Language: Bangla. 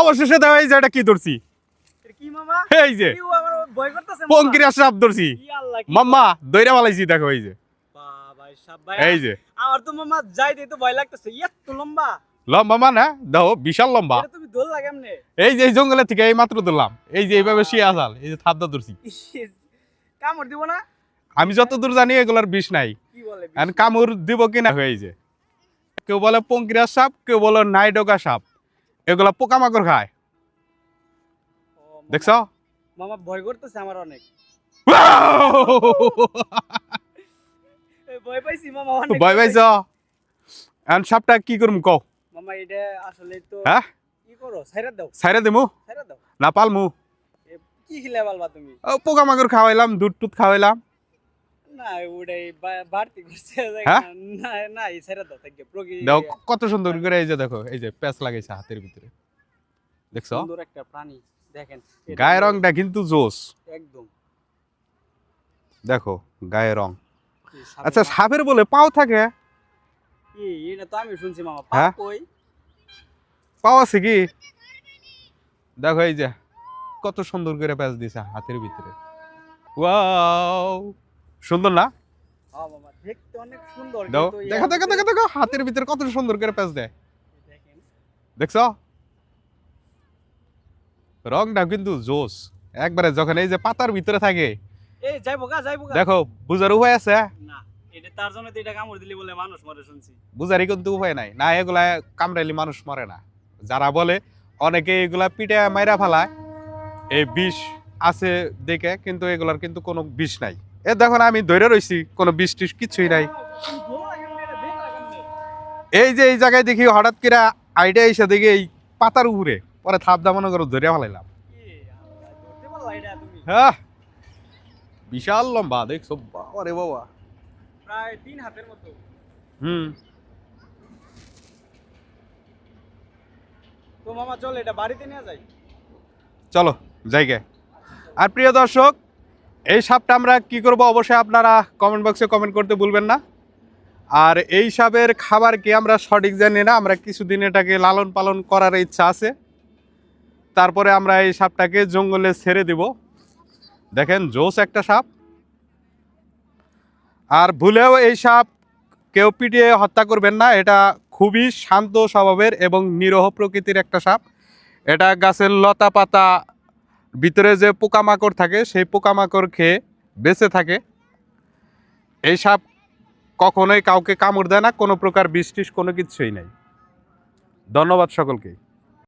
অবশেষে দেখো এই যে এটা কি ধরছি? এই যে। পঙ্কিরা সাপ ধরছি। মাম্মা দইরা বালাইছি দেখো এই যে। এই যে। আমার তো মামা যাইতে তো ভয় লাগতেছে। এত লম্বা। লম্বা মানে? দেখো বিশাল লম্বা। তুমি দোল লাগে এই যে জঙ্গলে থেকে এই মাত্র ধরলাম। এই যে এইভাবে শিয়ে আসাল এই যে থাবদা ধরছি। কামড় দিব না? আমি যত দূর জানি এগুলার বিষ নাই। কামড় দিব কিনা? হয়ে যে। কেউ বলে পঙ্কিরা সাপ কেউ বলে নাইডোকা সাপ। এগুলা পোকামাকড় খায়। দেখছ? মামা ভয় করতেছে আমার অনেক। ভয় পাইছি মামা অনেক। ভয় পাইছ? এখন সাপটা কি করুম কও? মামা এটা আসলে তো হ্যাঁ? কি করো সাইরা দাও। সাইরা দিমু? সাইরা দাও। না পালমু। কি খিলে পালবা তুমি? পোকামাকড় খাওয়াইলাম দুধ টুধ খাওয়াইলাম। না ওটাই বাড়তি করছে। হ্যাঁ? না না এই সাইরা দাও থাকে দেখো কত সুন্দর করে এই যে দেখো এই যে প্যাচ লাগাইছে হাতের ভিতরে। দেখছ? সুন্দর একটা প্রাণী দেখেন। গায়ের রংটা কিন্তু জোস। একদম। দেখো গায়ের রং। আচ্ছা সাপের বলে পাও থাকে? এটা তো আমি শুনছি মামা হ্যাঁ? কই? পাও আছে কি? দেখো এই যে কত সুন্দর করে প্যাচ দিছে হাতের ভিতরে। ওয়াও! সুন্দর না? দেখো দেখো দেখো দেখো। হাতের ভিতরে কত সুন্দর করে প্যাচ দেয়। দেখছ? রংটা কিন্তু জোস। একবারে যখন এই যে পাতার ভিতরে থাকে। দেখো বুঝার উপায় আছে? না তার জন্য এটা কামড় দিলি বলে মানুষ মরে শুনছি। বুঝারই কিন্তু উপায় নাই। না এগুলা কামড়াইলে মানুষ মরে না। যারা বলে অনেকে এগুলা পিঠে মাইরা ফেলায়। এই বিষ আছে দেখে কিন্তু এগুলার কিন্তু কোনো বিষ নাই। এ দেখুন আমি ধরে রইছি কোনো বিষ টিষ কিছুই নাই। এই যে এই জায়গায় দেখি হঠাৎ করে আইডিয়া এসে দেখি এই পাতার উপরে। পরে থাপ দা মনে করো ধরে ফেলাইলাম। হ্যাঁ বিশাল লম্বা দেখছ? বাবারে বাবা। প্রায় তিন হাতের মতো। হুম। তো মামা চল এটা বাড়িতে নিয়ে যাই। চলো জায়গায় আর প্রিয় দর্শক এই সাপটা আমরা কি করব? অবশ্যই আপনারা কমেন্ট বক্সে কমেন্ট করতে ভুলবেন না। আর এই সাপের খাবার কি আমরা সঠিক জানি না? আমরা কিছুদিন এটাকে লালন পালন করার ইচ্ছা আছে। তারপরে আমরা এই সাপটাকে জঙ্গলে ছেড়ে দিব। দেখেন, জোস একটা সাপ। আর ভুলেও এই সাপ কেউ পিটিয়ে হত্যা করবেন না। এটা খুবই শান্ত স্বভাবের এবং নিরহ প্রকৃতির একটা সাপ। এটা গাছের লতা পাতা ভিতরে যে পোকামাকড় থাকে, সেই পোকামাকড় খেয়ে বেঁচে থাকে। এই সাপ কখনোই কাউকে কামড় দেয় না, কোনো প্রকার বৃষ্টিস কোনো কিছুই নাই। ধন্যবাদ সকলকে।